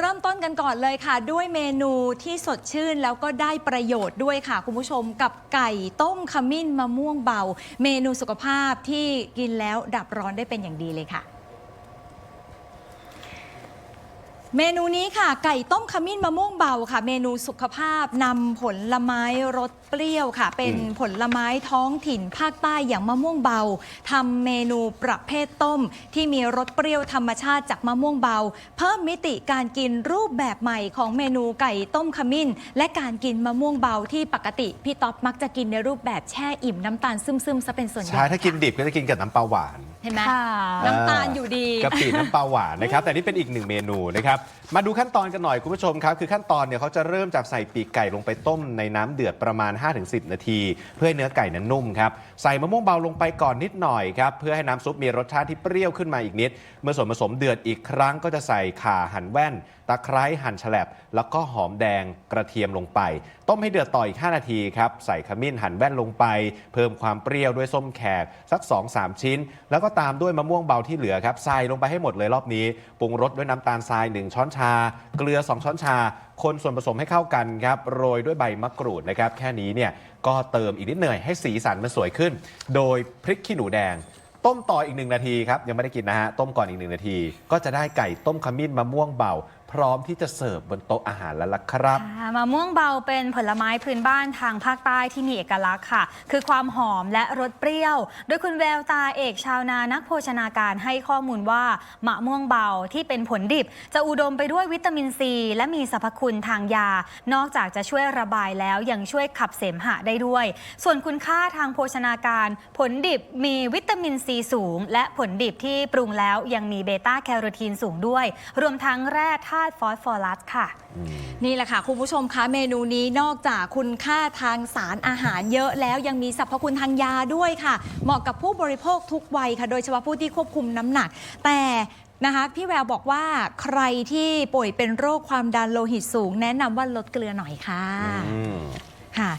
เริ่มต้นกันก่อนเลยค่ะ ด้วยเมนูที่สดชื่นแล้วก็ได้ประโยชน์ด้วยค่ะ คุณผู้ชมกับไก่ต้มขมิ้นมะม่วงเบา เมนูสุขภาพที่กินแล้วดับร้อนได้เป็นอย่างดีเลยค่ะ เมนูนี้ค่ะ ไก่ต้มขมิ้นมะม่วงเบาค่ะ เมนูสุขภาพนำผลไม้รสเปรี้ยวค่ะ เป็นผลไม้ท้องถิ่นภาคใต้อย่างมะม่วงเบาทำเมนูประเภทต้ม ที่มีรสเปรี้ยวธรรมชาติจากมะม่วงเบา เพิ่มมิติการกินรูปแบบใหม่ของเมนูไก่ต้มขมิ้น และการกินมะม่วงเบาที่ปกติพี่ต๊อบมักจะกินในรูปแบบแช่อิ่มน้ำตาลซึมๆซะเป็นส่วนใหญ่ใช่ถ้ากินดิบก็จะกินกับน้ำปลาหวาน เห็นไหมค่ะ น้ำตาลอยู่ดี กะปิน้ำปลาหวานนะครับ แต่นี่เป็นอีกหนึ่งเมนูนะครับ มาดูขั้นตอนกันหน่อยคุณผู้ชมครับ คือขั้นตอนเนี่ยเขาจะเริ่มจากใส่ปีกไก่ลงไปต้มในน้ำเดือดประมาณ 5-10 นาที เพื่อให้เนื้อไก่นั้นนุ่มครับ ใส่มะม่วงเบาลงไปก่อนนิดหน่อยครับ เพื่อให้น้ำซุปมีรสชาติที่เปรี้ยวขึ้นมาอีกนิด เมื่อส่วนผสมเดือดอีกครั้งก็จะใส่ข่าหั่นแว่น ตะไคร้หั่นแฉลบ แล้วก็หอมแดงกระเทียมลงไป ต้มให้เดือดต่ออีก 5 นาทีครับ ใส่ขมิ้นหั่นแว่นลงไป เพิ่มความเปรี้ยวด้วยส้มแขกสัก 2-3 ชิ้น แล้วก็ตามด้วยมะม่วงเบาที่เหลือครับใส่ลงไปให้หมดเลยรอบนี้ปรุงรสด้วยน้ำตาลทราย 1 ช้อนชา เกลือ 2 ช้อนชา คนส่วนผสมให้เข้ากันครับโรยด้วยใบมะกรูดนะครับแค่นี้เนี่ยก็เติมอีกนิดหน่อยให้สีสันมันสวยขึ้น โดยพริกขี้หนูแดงต้มต่ออีกหนึ่งนาทีครับ ยังไม่ได้กินนะฮะ ต้มก่อนอีกหนึ่งนาที ก็จะได้ไก่ต้มขมิ้นมะม่วงเบา พร้อมที่จะเสิร์ฟบนโต๊ะอาหารแล้วล่ะครับ มะม่วงเบาเป็นผลไม้พื้นบ้านทางภาคใต้ที่มีเอกลักษณ์ค่ะ คือความหอมและรสเปรี้ยว โดยคุณแววตาเอกชาวนานักโภชนาการให้ข้อมูลว่ามะม่วงเบาที่เป็นผลดิบ จะอุดมไปด้วยวิตามินซี และมีสรรพคุณทางยา นอกจากจะช่วยระบายแล้วยังช่วยขับเสมหะได้ด้วย ส่วนคุณค่าทางโภชนาการ ผลดิบมีวิตามินซีสูง และผลดิบที่ปรุงแล้วยังมีเบต้าแคโรทีนสูงด้วย รวมทั้งแร่ธาตุฟอสฟอรัสค่ะ นี่แหละค่ะคุณผู้ชมคะเมนูนี้นอกจากคุณค่าทางสารอาหารเยอะแล้วยังมีสรรพคุณทางยาด้วยค่ะ เหมาะกับผู้บริโภคทุกวัยค่ะ โดยเฉพาะผู้ที่ควบคุมน้ำหนัก แต่นะคะพี่แววบอกว่าใครที่ป่วยเป็นโรคความดันโลหิตสูง แนะนำว่าลดเกลือหน่อยค่ะอืมค่ะ